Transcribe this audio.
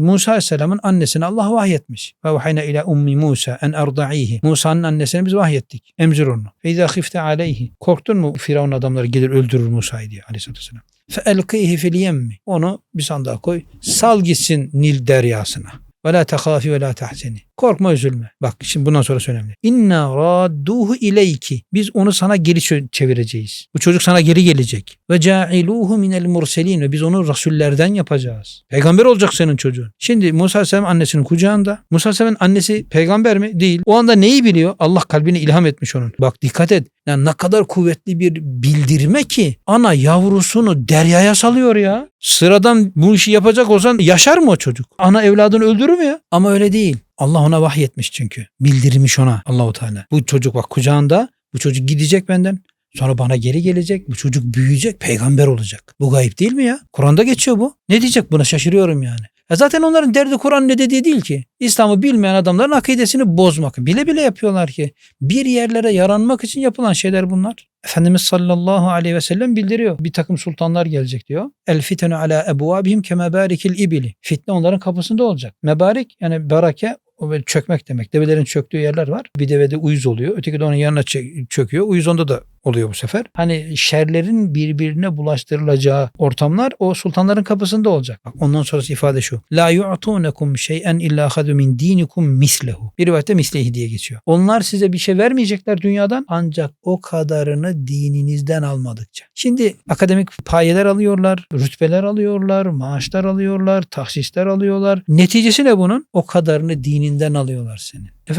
Musa Aleyhisselam'ın annesine Allah vahyetmiş. Ve vahayna ila ummi Musa en erda'ihi. Musa'nın annesine biz vahyettik. Emzir onu. Fe izâ khifte aleyhi. Korktun mu Firavun adamları gelir öldürür Musa'yı diye Aleyhisselatü Vesselam. Fe elkihi fil yemmi. Onu bir sandığa koy. Sal gitsin Nil deryasına. Ve la tehafi ve la tahzeni. Korkma üzülme. Bak şimdi bundan sonra önemli. İnna radduhu ileyki. Biz onu sana geri çevireceğiz. Bu çocuk sana geri gelecek. Ve ca'iluhu minel murselin. Ve biz onu rasullerden yapacağız. Peygamber olacak senin çocuğun. Şimdi Musa Aleyhisselam annesinin kucağında. Musa Aleyhisselam'ın annesi peygamber mi? Değil. O anda neyi biliyor? Allah kalbine ilham etmiş onun. Bak dikkat et. Yani ne kadar kuvvetli bir bildirme ki ana yavrusunu deryaya salıyor ya. Sıradan bu işi yapacak olsan yaşar mı o çocuk? Ana evladını öldürür mü ya? Ama öyle değil. Allah ona vahyetmiş çünkü. Bildirmiş ona Allahu Teala. Bu çocuk bak kucağında bu çocuk gidecek benden. Sonra bana geri gelecek. Bu çocuk büyüyecek, peygamber olacak. Bu gayip değil mi ya? Kur'an'da geçiyor bu. Ne diyecek buna şaşırıyorum yani. Ya zaten onların derdi Kur'an ne dediği değil ki. İslam'ı bilmeyen adamların akidesini bozmak. Bile bile yapıyorlar ki. Bir yerlere yaranmak için yapılan şeyler bunlar. Efendimiz sallallahu aleyhi ve sellem bildiriyor. Bir takım sultanlar gelecek diyor. El fitenu ala ebvabihim keme barikil ibili. Fitne onların kapısında olacak. Mebarik yani barake o böyle çökmek demek. Develerin çöktüğü yerler var. Bir devede uyuz oluyor. Öteki de onun yanına çö- çöküyor. Uyuz onda da oluyor bu sefer. Hani şerlerin birbirine bulaştırılacağı ortamlar o sultanların kapısında olacak. Bak ondan sonrası ifade şu. La yu'tunekum şey'en illa ahadu min dinikum mislehu. Bir rivayette mislehi diye geçiyor. Onlar size bir şey vermeyecekler dünyadan ancak o kadarını dininizden almadıkça. Şimdi akademik payeler alıyorlar, rütbeler alıyorlar, maaşlar alıyorlar, tahsisler alıyorlar. Neticesi ne bunun? O kadarını dininden alıyorlar senin. Efendim